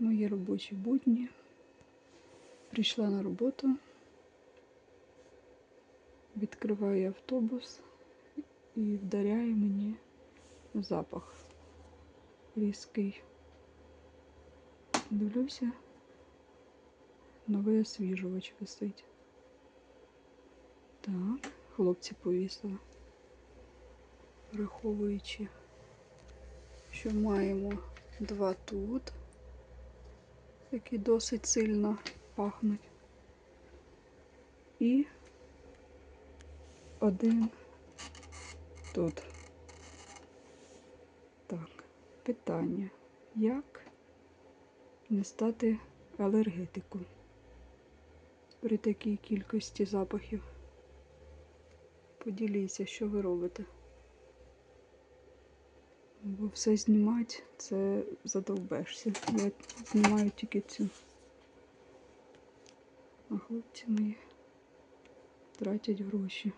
Мої робочі будні. Прийшла на роботу, відкриваю автобус і вдаряє мені запах різкий. Дивлюся, новий освіжувач висить. Так, хлопці повісили, враховуючи, що маємо два тут, які досить сильно пахнуть. І один тут. Так, питання. Як не стати алергетиком при такій кількості запахів? Поділіться, що ви робите. Бо все знімати це задовбешся. Я знімаю тільки цю. А хлопці мої тратять гроші.